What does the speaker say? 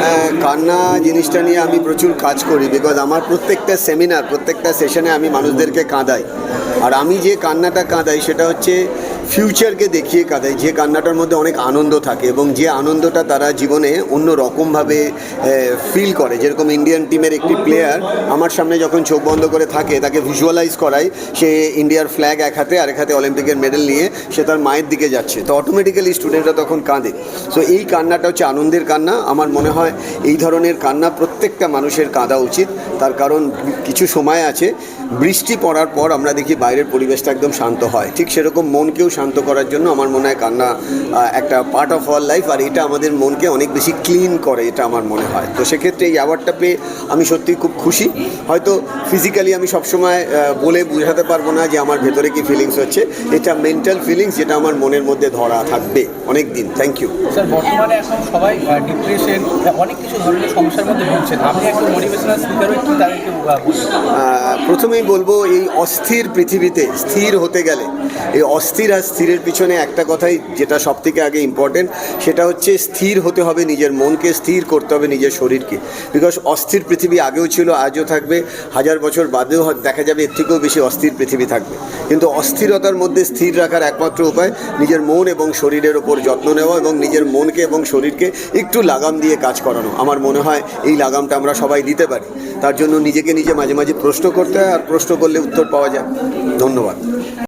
হ্যাঁ কান্না জিনিসটা নিয়ে আমি প্রচুর কাজ করি বিকজ আমার প্রত্যেকটা সেমিনার প্রত্যেকটা সেশনে আমি মানুষদেরকে কাঁদাই। আর আমি যে কান্নাটা কাঁদাই সেটা হচ্ছে ফিউচারকে দেখিয়ে কাঁদাই, যে কান্নাটার মধ্যে অনেক আনন্দ থাকে এবং যে আনন্দটা তারা জীবনে অন্য রকমভাবে ফিল করে। যেরকম ইন্ডিয়ান টিমের একটি প্লেয়ার আমার সামনে যখন চোখ বন্ধ করে থাকে, তাকে ভিজুয়ালাইজ করাই, সে ইন্ডিয়ার ফ্ল্যাগ এক হাতে, আরেক হাতে অলিম্পিকের মেডেল নিয়ে সে তার মায়ের দিকে যাচ্ছে। তো অটোমেটিক্যালি স্টুডেন্টরা তখন কাঁদে। সো এই কান্নাটা হচ্ছে আনন্দের কান্না। আমার মনে হয় এই ধরনের কান্না প্রত্যেকটা মানুষের কাঁদা উচিত। তার কারণ কিছু সময় আছে বৃষ্টি পড়ার পর আমরা দেখি বাইরের পরিবেশটা একদম শান্ত হয়। ঠিক সেরকম মনকেও শান্ত করার জন্য আমার মনে হয় কান্না একটা পার্ট অফ আওয়ার লাইফ আর এটা আমাদের মনকে অনেক বেশি ক্লিন করে এটা আমার মনে হয়। তো সেক্ষেত্রে এই অ্যাওয়ার্ডটা পেয়ে আমি সত্যিই খুব খুশি। হয়তো ফিজিক্যালি আমি সবসময় বলে বোঝাতে পারব না যে আমার ভেতরে কি ফিলিংস হচ্ছে। এটা মেন্টাল ফিলিংস যেটা আমার মনের মধ্যে ধরা থাকবে অনেক দিন থ্যাংক ইউ স্যার বর্তমানে এখন সবাই ডিপ্রেশন অনেক কিছু ধরনের সমস্যার মধ্যে ভুগছেন। আপনি একজন মোটিভেশনাল স্পিকার হয়ে কি তাদেরকে আহ, প্রথমেই বলব এই অস্থির পৃথিবীতে স্থির হতে গেলে, এই অস্থির আর স্থিরের পিছনে একটা কথাই যেটা সব থেকে আগে ইম্পর্টেন্ট সেটা হচ্ছে স্থির হতে হবে নিজের মনকে, স্থির করতে হবে নিজের শরীরকে। বিকজ অস্থির পৃথিবী আগেও ছিল, আজও থাকবে, হাজার বছর বাদেও দেখা যাবে এর থেকেও বেশি অস্থির পৃথিবী থাকবে। কিন্তু অস্থিরতার মধ্যে স্থির রাখার একমাত্র উপায় নিজের মন এবং শরীরের ওপর যত্ন নেওয়া এবং নিজের মনকে এবং শরীরকে একটু লাগাম দিয়ে কাজ করানো। আমার মনে হয় এই লাগামটা আমরা সবাই দিতে পারি। তার জন্য নিজেকে নিজে মাঝে মাঝে প্রশ্ন করতে হয়, আর প্রশ্ন করলে উত্তর পাওয়া যায়। ধন্যবাদ।